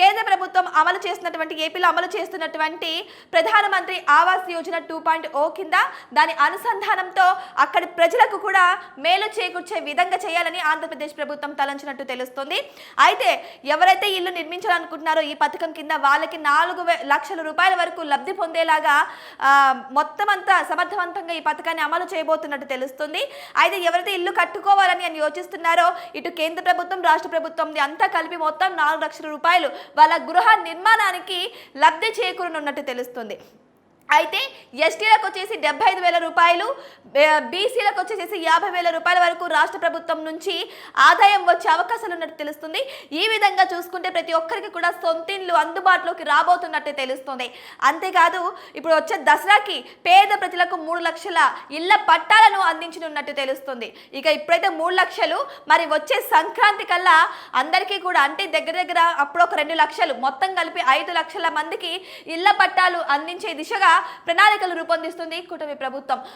కేంద్ర ప్రభుత్వం అమలు చేస్తున్నటువంటి ఏపీలో అమలు చేస్తున్నటువంటి Pradhan Mantri Awas Yojana two point O కింద దాని అనుసంధానంతో అక్కడి ప్రజలకు కూడా మేలు చేకూర్చే విధంగా చేయాలని ఆంధ్రప్రదేశ్ ప్రభుత్వం తలంచినట్టు తెలుస్తుంది. అయితే ఎవరైతే ఇల్లు నిర్మించాలనుకుంటున్నారో ఈ పథకం కింద వాళ్ళకి నాలుగు లక్షల రూపాయల వరకు లబ్ధి పొందేలాగా మొత్తం అంతా సమర్థవంతంగా ఈ పథకాన్ని అమలు చేయబోతున్నట్టు తెలుస్తుంది. అయితే ఎవరైతే ఇల్లు కట్టుకోవాలని అని యోచిస్తున్నారో ఇటు కేంద్ర ప్రభుత్వం రాష్ట్ర ప్రభుత్వం అంతా కలిపి మొత్తం నాలుగు లక్షల రూపాయలు వాళ్ళ గృహ నిర్మాణానికి లబ్ధి చేకూరనున్నట్టు తెలుస్తుంది. అయితే ఎస్టీలకు వచ్చేసి డెబ్బై ఐదు వేల రూపాయలు బీసీలకు వచ్చేసి యాభై వేల రూపాయల వరకు రాష్ట్ర ప్రభుత్వం నుంచి ఆదాయం వచ్చే అవకాశాలు ఉన్నట్టు తెలుస్తుంది. ఈ విధంగా చూసుకుంటే ప్రతి ఒక్కరికి కూడా సొంతిండ్లు అందుబాటులోకి రాబోతున్నట్టు తెలుస్తుంది. అంతేకాదు ఇప్పుడు వచ్చే దసరాకి పేద ప్రజలకు మూడు లక్షల ఇళ్ళ పట్టాలను అందించనున్నట్టు తెలుస్తుంది. ఇక ఇప్పుడైతే మూడు లక్షలు మరి వచ్చే సంక్రాంతి కల్లా అందరికీ కూడా అంటే దగ్గర దగ్గర అప్పుడు ఒక రెండు లక్షలు మొత్తం కలిపి ఐదు లక్షల మందికి ఇళ్ళ పట్టాలు అందించే దిశగా ప్రణాళికలు రూపొందిస్తుంది కూటమి ప్రభుత్వం.